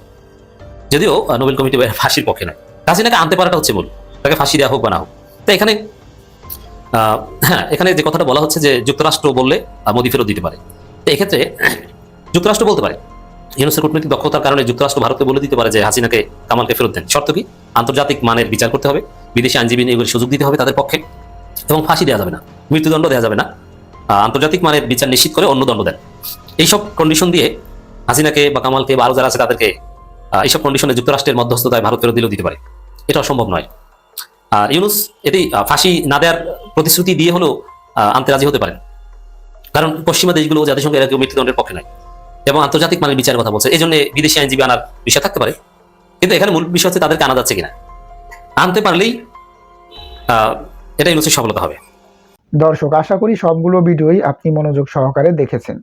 যদিও নোবেল কমিটি ফাঁসির পক্ষে নয়। হাসিনাকে আনতে পারাটা হচ্ছে মূল। তাকে ফাঁসি দেওয়া হোক বা না হোক। তো এখানে হ্যাঁ এখানে যে কথাটা বলা হচ্ছে যে, যুক্তরাষ্ট্র বললে মোদি ফেরত দিতে পারে। তো এক্ষেত্রে যুক্তরাষ্ট্র বলতে পারে। ইউনুসের কূটনৈতিক দক্ষতার কারণে যুক্তরাষ্ট্র ভারতকে বলে দিতে পারে যে হাসিনাকে কামালকে ফেরত দেন। শর্ত কি? আন্তর্জাতিক মানের বিচার করতে হবে। বিদেশি আইনজীবী নিয়োগের সুযোগ দিতে হবে তাদের পক্ষে এবং ফাঁসি দেওয়া যাবে না। মৃত্যুদণ্ড দেওয়া যাবে না। আন্তর্জাতিক মানের বিচার নিশ্চিত করে অন্য দণ্ড দেন। এইসব কন্ডিশন দিয়ে হাসিনাকে বা কামালকে বা আরও যারা আছে তাদেরকে এইসব কন্ডিশনে যুক্তরাষ্ট্রের মধ্যস্থতায় ভারত ফেরত দিলেও দিতে পারে। এটা অসম্ভব নয়। আর ইউনুস এটি ফাঁসি না দেওয়ার প্রতিশ্রুতি দিয়ে হলেও আনতে রাজি হতে পারেন। কারণ পশ্চিমা দেশগুলো জাতিসংঘ এরা কেউ মৃত্যুদণ্ডের পক্ষে নয়। এবং আন্তর্জাতিক মানের বিচারের কথা বলছে। এই জন্য বিদেশি আইনজীবী আনার বিষয় থাকতে পারে। কিন্তু এখানে মূল বিষয় হচ্ছে তাদেরকে আনা যাচ্ছে কিনা। আনতে পারলেই আহ, এটা ইউনুসের সফলতা হবে। দর্শক আশা করি সবগুলো ভিডিওই আপনি মনোযোগ সহকারে দেখেছেন।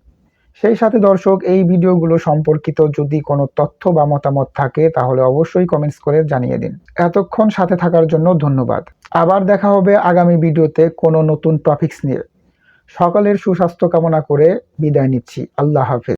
সেই সাথে দর্শক এই ভিডিওগুলো সম্পর্কিত যদি কোনো তথ্য বা মতামত থাকে তাহলে অবশ্যই কমেন্টস করে জানিয়ে দিন। এতক্ষণ সাথে থাকার জন্য ধন্যবাদ। আবার দেখা হবে আগামী ভিডিওতে কোনো নতুন টপিকস নিয়ে। সকালের সুস্বাস্থ্য কামনা করে বিদায় নিচ্ছি। আল্লাহ হাফেজ।